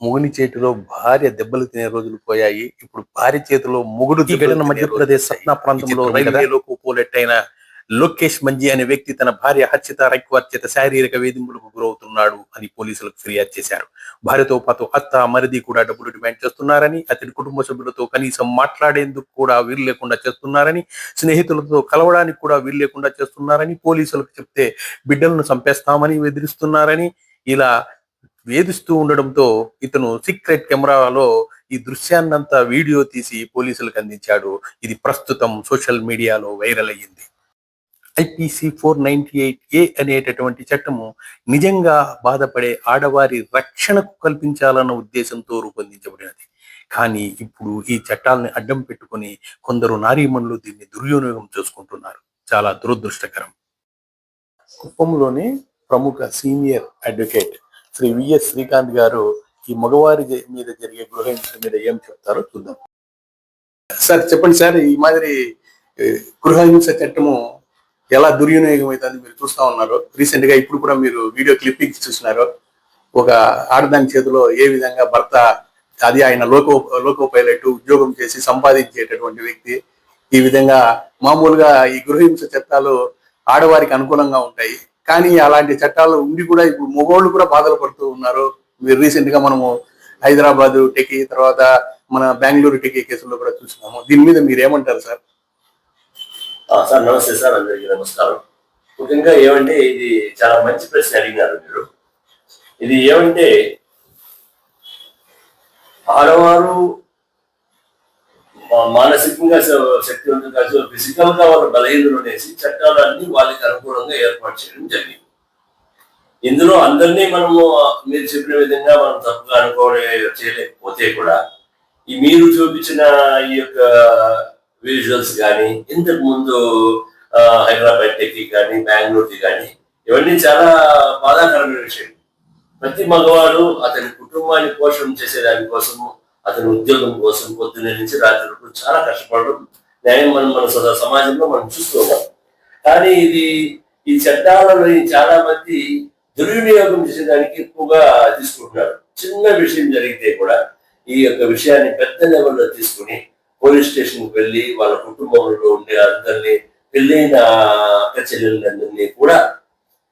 మొగుని చేతిలో భార్య దెబ్బలు తినే రోజులు పోయాయి. ఇప్పుడు భార్య చేతిలో మొగుడు మధ్యప్రదేశ్ సత్నా ప్రాంతంలో? రైల్వేలోకి పోలెట్టైన లోకేష్ మంజీ అనే వ్యక్తి తన భార్య హర్షిత రైక్వార్ చేత శారీరక వేధింపులకు గురవుతున్నాడు అని పోలీసులకు ఫిర్యాదు చేశారు. భార్యతో పాటు అత్త మరిది కూడా డబ్బులు డిమాండ్ చేస్తున్నారని అతడి కుటుంబ సభ్యులతో కనీసం మాట్లాడేందుకు కూడా వీలు లేకుండా చేస్తున్నారని స్నేహితులతో కలవడానికి కూడా వీలు లేకుండా చేస్తున్నారని పోలీసులకు చెప్తే బిడ్డలను చంపేస్తామని బెదిరిస్తున్నారని ఇలా వేధిస్తూ ఉండడంతో ఇతను సీక్రెట్ కెమెరాలో ఈ దృశ్యాన్నంతా వీడియో తీసి పోలీసులకు అందించాడు. ఇది ప్రస్తుతం సోషల్ మీడియాలో వైరల్ అయ్యింది. IPC four ninety eight A అనేటటువంటి చట్టము నిజంగా బాధపడే ఆడవారి రక్షణకు కల్పించాలన్న ఉద్దేశంతో రూపొందించబడినది. కానీ ఇప్పుడు ఈ చట్టాలని అడ్డం పెట్టుకుని కొందరు నారీమణులు దీన్ని దుర్వినియోగం చేసుకుంటున్నారు. చాలా దురదృష్టకరం. కుప్పంలోని ప్రముఖ senior advocate Shri V S Srikanth garu ఈ మగవారి మీద జరిగే గృహహింస మీద ఏం చెప్తారో చూద్దాం. సార్ చెప్పండి సార్ ఈ మాదిరి గృహ గృహహింస చట్టము ఎలా దుర్వినియోగం అవుతుంది మీరు చూస్తా ఉన్నారు. రీసెంట్గా ఇప్పుడు కూడా మీరు వీడియో క్లిప్పింగ్స్ చూసినారు. ఒక ఆడదాని చేతిలో ఏ విధంగా భర్త అది ఆయన లోకో లోకో పైలట్ ఉద్యోగం చేసి సంపాదించేటటువంటి వ్యక్తి ఈ విధంగా మామూలుగా ఈ గృహహింస చట్టాలు ఆడవారికి అనుకూలంగా ఉంటాయి. కానీ అలాంటి చట్టాలు ఉండి కూడా ఇప్పుడు మగవాళ్ళు కూడా బాధలు పడుతూ ఉన్నారు. మీరు రీసెంట్గా మనము హైదరాబాద్ టెకీ తర్వాత మన బెంగళూరు టెకీ కేసుల్లో కూడా చూసినాము. దీని మీద మీరు ఏమంటారు సార్ సార్ నమస్తే సార్ అందరికీ నమస్కారం. ముఖ్యంగా ఏమంటే ఇది చాలా మంచి ప్రశ్న అడిగినారు మీరు. ఇది ఏమంటే ఆడవారు మానసికంగా శక్తి శక్తివంతం కాదు ఫిజికల్గా వాళ్ళు బలహీనలు అనేసి చట్టాలన్నీ వాళ్ళకి అనుకూలంగా ఏర్పాటు చేయడం జరిగింది. ఇందులో అందరినీ మనము మీరు చెప్పిన విధంగా మనం తప్పుగా అనుకోవడం చేయలేకపోతే కూడా ఈ మీరు చూపించిన ఈ యొక్క విజువల్స్ కానీ ఇంతకు ముందు హైదరాబాద్ టెక్కి కానీ బెంగళూరుకి కానీ ఇవన్నీ చాలా బాధాకరమైన విషయం. ప్రతి మగవాడు అతని కుటుంబాన్ని పోషణ చేసే దానికోసము అతని ఉద్యోగం కోసం పొద్దున్నే నుంచి రాత్రి వరకు చాలా కష్టపడడం న్యాయం మనం మన స- సమాజంలో మనం చూస్తూ ఉన్నాం కానీ ఇది ఈ చట్టాలలో చాలా మంది దుర్వినియోగం చేసేదానికి ఎక్కువగా తీసుకుంటున్నారు. చిన్న విషయం జరిగితే కూడా ఈ యొక్క విషయాన్ని పెద్ద లెవెల్లో తీసుకుని పోలీస్ స్టేషన్కి వెళ్ళి వాళ్ళ కుటుంబంలో ఉండే అందరినీ పెళ్ళైన అక్క చెల్లెలందరినీ కూడా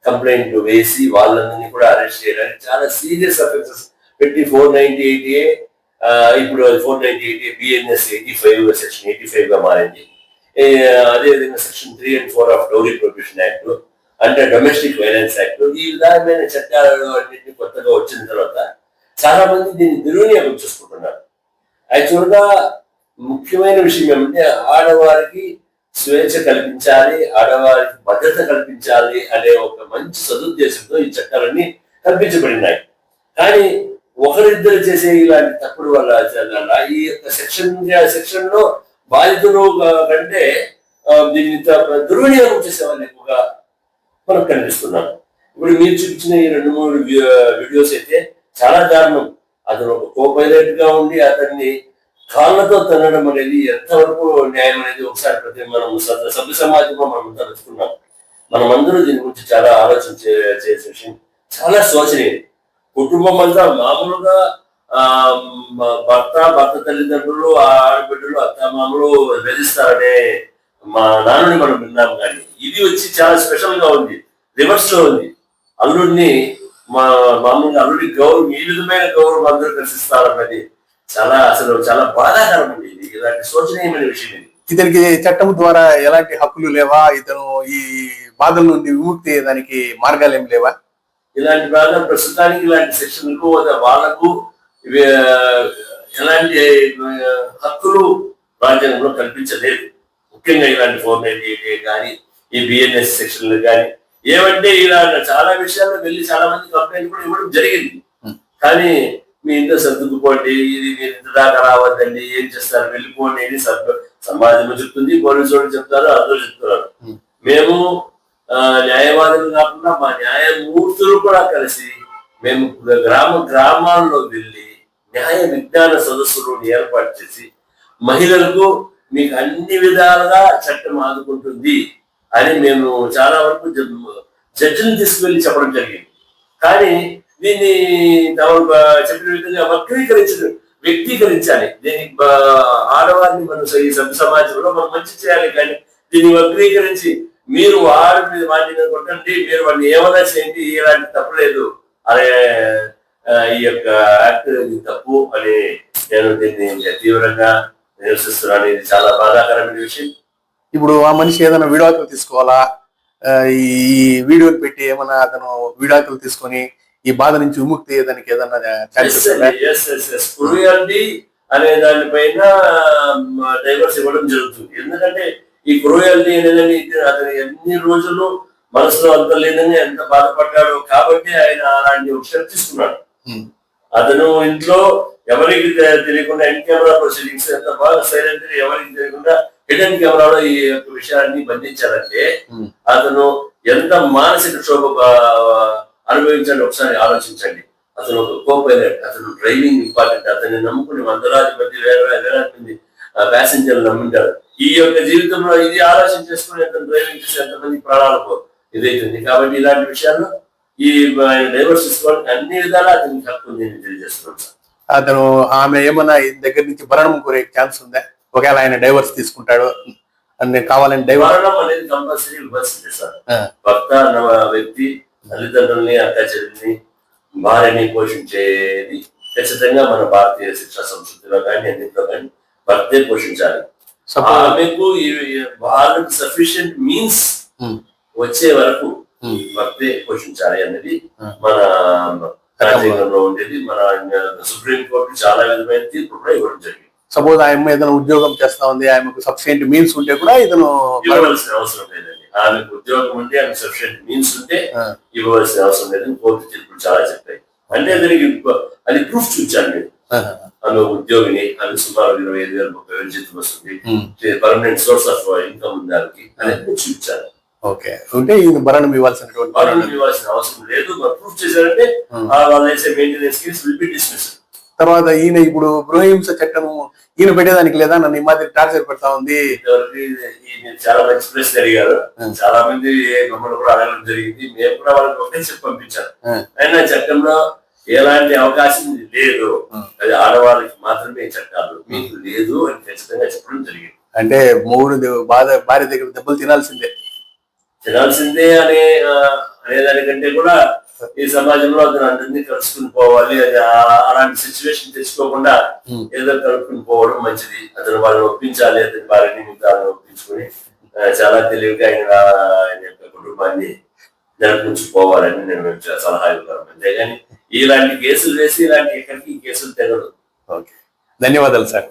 కంప్లైంట్ వేసి వాళ్ళందరినీ కూడా అరెస్ట్ చేయడానికి చాలా సీరియస్ అఫెన్సెస్ పెట్టి ఫోర్ నైన్టీ ఎయిట్ ఏ ఇప్పుడు four ninety eight BNS eighty five section eighty ఫైవ్గా మారింది. అదేవిధంగా section three and four of dowry prohibition act అంటే డొమెస్టిక్ వైలెన్స్ యాక్ట్ ఈ విధమైన చట్టాలు అన్నింటినీ కొత్తగా వచ్చిన తర్వాత చాలా మంది దీన్ని దుర్వినియోగం చేసుకుంటున్నారు. యాక్చువల్గా ముఖ్యమైన విషయం ఏమంటే ఆడవారికి స్వేచ్ఛ కల్పించాలి ఆడవారికి భద్రత కల్పించాలి అనే ఒక మంచి సదుద్దేశంతో ఈ చట్టాలన్నీ కల్పించబడినాయి. కానీ ఒకరిద్దరు చేసే ఇలాంటి తప్పుడు వల్ల ఈ యొక్క సెక్షన్ సెక్షన్లో బాధితులు కంటే ఆ, దీన్ని దుర్వినియోగం చేసే వాళ్ళు ఎక్కువగా మనకు కనిపిస్తున్నారు. ఇప్పుడు మీరు చూపించిన ఈ రెండు మూడు వీడియోస్ అయితే చాలా దారుణం. అతను ఒక కో పైలట్గా ఉండి అతన్ని కాళ్ళతో తన్నడం అనేది ఎంతవరకు న్యాయం అనేది ఒకసారి ప్రతి మనం సభ్య సమాజంలో మనం తలుచుకున్నాం. మనం అందరూ దీని గురించి చాలా ఆలోచన చేసే విషయం. చాలా శోచనీయం. కుటుంబం అంతా మామూలుగా ఆ భర్త భర్త తల్లిదండ్రులు ఆడబిడ్డలు అత్త మామూలు వెధిస్తారనే మా నాన్నని మనం విన్నాం కానీ ఇది వచ్చి చాలా స్పెషల్గా ఉంది రివర్స్లో ఉంది. అల్లుడిని మా మామూలుగా అల్లుడి గౌరవం ఈ విధమైన గౌరవం అందరూ దర్శిస్తారన్నది చాలా అసలు చాలా బాధాకరం ఉంది ఇది. ఇలాంటి శోచనీయమైన విషయం ఇది. ఇతనికి చట్టం ద్వారా ఎలాంటి హక్కులు లేవా? ఇతను ఈ బాధల నుండి విముక్తి దానికి మార్గాలు ఏం లేవా? ఇలాంటి బాధ ప్రస్తుతానికి ఇలాంటి ఇవి, ఆ, ఎలాంటి హక్కులు రాజ్యాంగంలో కల్పించలేదు ముఖ్యంగా ఇలాంటి ఫోర్ కానీ ఈ బిఎన్ఎస్ సెక్షన్లు కానీ ఏమంటే ఇలా చాలా విషయాల్లో వెళ్ళి చాలా మంది కంప్లైంట్ కూడా ఇవ్వడం జరిగింది. కానీ మీ ఇంట్లో సర్దుకుపోండి ఇది మీరు ఇంత దాకా రావద్దండి ఏం చేస్తారు వెళ్ళిపోండి అని సమాజం చెప్తుంది పోలీసు వాళ్ళు చెప్తారు అందరూ చెప్తున్నారు. మేము న్యాయవాదులు కాకుండా మా న్యాయమూర్తులు కూడా కలిసి మేము గ్రామ గ్రామాల్లో వెళ్ళి న్యాయ విజ్ఞాన సదస్సులు ఏర్పాటు చేసి మహిళలకు మీకు అన్ని విధాలుగా చట్టం ఆదుకుంటుంది అని మేము చాలా వరకు జడ్జిని తీసుకువెళ్ళి చెప్పడం జరిగింది. కానీ దీన్ని తమ చెప్పిన విధంగా వక్రీకరించిన వ్యక్తీకరించాలి. దీనికి ఆడవారిని మనం ఈ సభ్య సమాజంలో మనం మంచి చేయాలి కానీ దీన్ని వక్రీకరించి మీరు వారి మీద వాటిని కొట్టండి మీరు వాడిని ఏమైనా చేయండి ఇలాంటి తప్పు లేదు అనే ఈ యొక్క యాక్ట్ ఇది తప్పు అని నేను దీన్ని తీవ్రంగా నిరసిస్తున్నాను. ఇది చాలా బాధాకరమైన విషయం. ఇప్పుడు ఆ మనిషి ఏదైనా విడాకులు తీసుకోవాలా? ఈ వీడియోలు పెట్టి ఏమైనా అతను విడాకులు తీసుకొని ఈ బాధ నుంచి విముక్తి దానికి ఏదైనా ఛాన్సెస్ ఉన్నాయా? క్రూయాలిటీ అనే దానిపైన డైవర్స్ ఇవ్వడం జరుగుతుంది. ఎందుకంటే ఈ క్రూయాలిటీ అనేది అతను ఎన్ని రోజులు మనసులో అంత లేదని ఎంత బాధపడ్డాడో కాబట్టి ఆయన అలాంటి ఉమ్. అతను ఇంట్లో ఎవరికి తెలియకుండా ఎన్ కెమెరా ప్రొసీడింగ్స్ ఎంత బాగా సైలెంట్ ఎవరికి తెలియకుండా హిడెన్ కెమెరాలో ఈ యొక్క విషయాన్ని బంధించారంటే ఉమ్. అతను ఎంత మానసిక క్షోభ అనుభవించండి ఒకసారి ఆలోచించండి అతను ఒక కో పైలట్ అతను డ్రైవింగ్ ఇంపార్టెంట్ అతన్ని నమ్ముకుని వందలాది మంది వేల వేల వేలాది మంది ప్యాసింజర్లు నమ్ముంటారు ఈ యొక్క జీవితంలో ఇది ఆలోచన చేసుకుని అతను డ్రైవింగ్ చేసి ఎంతమంది ప్రాణాలకు ఇదైతుంది. కాబట్టి ఇలాంటి విషయాల్లో ఈ డైవర్స్ తీసుకోవడానికి అన్ని విధాలా అతనికి హక్కు ఉంది అని తెలియజేస్తున్నాం సార్. అతను ఆమె ఏమైనా ఈ దగ్గర నుంచి భరణం కోరే ఛాన్స్ ఉందా? ఒకవేళ ఆయన డైవర్స్ తీసుకుంటాడు అని కావాలని డైవర్స్ మరణం అనేది కంపల్సరీ ఇవ్వాల్సిందే సార్. భర్త అన్న వ్యక్తి తల్లిదండ్రుల్ని చెల్లిని భార్యని పోషించేది ఖచ్చితంగా మన భారతీయ శిక్షా సంస్కృతిలో కానీ అన్నింటిలో కానీ భర్తే పోషించాలి. ఆమెకు వాళ్ళకి సఫిషియంట్ మీన్స్ వచ్చే వరకు. భర్తే పోషించాలి అనేది Hmm. మన రాజ్యాంగంలో ఉండేది. మన సుప్రీం కోర్టు చాలా విధమైన తీర్పు కూడా ఇవ్వడం జరిగింది. సపోజ్ ఆయన ఏదైనా ఉద్యోగం చేస్తా ఉంది ఆమెకు సఫిషియెంట్ మీన్స్ ఉంటే కూడా ఇతను ఇవ్వవలసిన అవసరం లేదండి. ఆమెకు ఉద్యోగం ఉంటే ఆమెకు సఫిషియంట్ మీన్స్ ఉంటే ఇవ్వవలసిన అవసరం లేదని కోర్టు తీర్పులు చాలా చెప్పాయి. అంటే దానికి అది ప్రూఫ్ చూపించాను నేను ఆమె ఉద్యోగిని ఆమె సుమారు ఇరవై ఐదు వేల ముప్పై వేలు జీతం వస్తుంది. పర్మనెంట్ సోర్స్ ఆఫ్ ఇన్కమ్ ఉంది దానికి అనేది చూపించాను ఓకే. ఉంటే ఈయన భరణం వాళ్ళు పని. ఇవ్వాల్సిన అవసరం లేదు. ప్రూఫ్ చేశారంటే. ఆ. వాళ్ళు వేసే maintenance case will be dismiss తర్వాత ఈయన ఇప్పుడు గృహహింస చట్టం ఈయన పెట్టేదానికి లేదా నన్ను ఈ మాదిరి టార్చర్ పెడతా ఉంది. చాలా మంచి ప్రశ్న అడిగారు. చాలా మంది మమ్మల్ని కూడా అడగడం జరిగింది. మేము కూడా వాళ్ళకి ఒకే చెప్పి Hmm. అయినా చట్టంలో ఎలాంటి అవకాశం లేదు. అది ఆడవాళ్ళకి మాత్రమే చట్టాలు. మీకు లేదు అని ఖచ్చితంగా చెప్పడం జరిగింది. అంటే మూడు బాధ భార్య దగ్గర దెబ్బలు తినాల్సిందే. తినాల్సిందే అనే అనేదానికంటే కూడా ఈ సమాజంలో అతను అందరినీ కలుసుకుని పోవాలి. అది అలాంటి సిచ్యువేషన్ తెచ్చుకోకుండా. ఏదో కలుపుకుని పోవడం మంచిది. అతను వాళ్ళని ఒప్పించాలి. అతని భార్యని మిగతాలను ఒప్పించుకొని చాలా తెలివిగా ఆయన ఆయన యొక్క కుటుంబాన్ని నడిపించుకోవాలని నేను సలహా ఇవ్వగలను. అంతేగాని ఇలాంటి కేసులు వేసి ఇలాంటి ఎక్కడికి కేసులు తెగదు ఓకే. ధన్యవాదాలు సార్.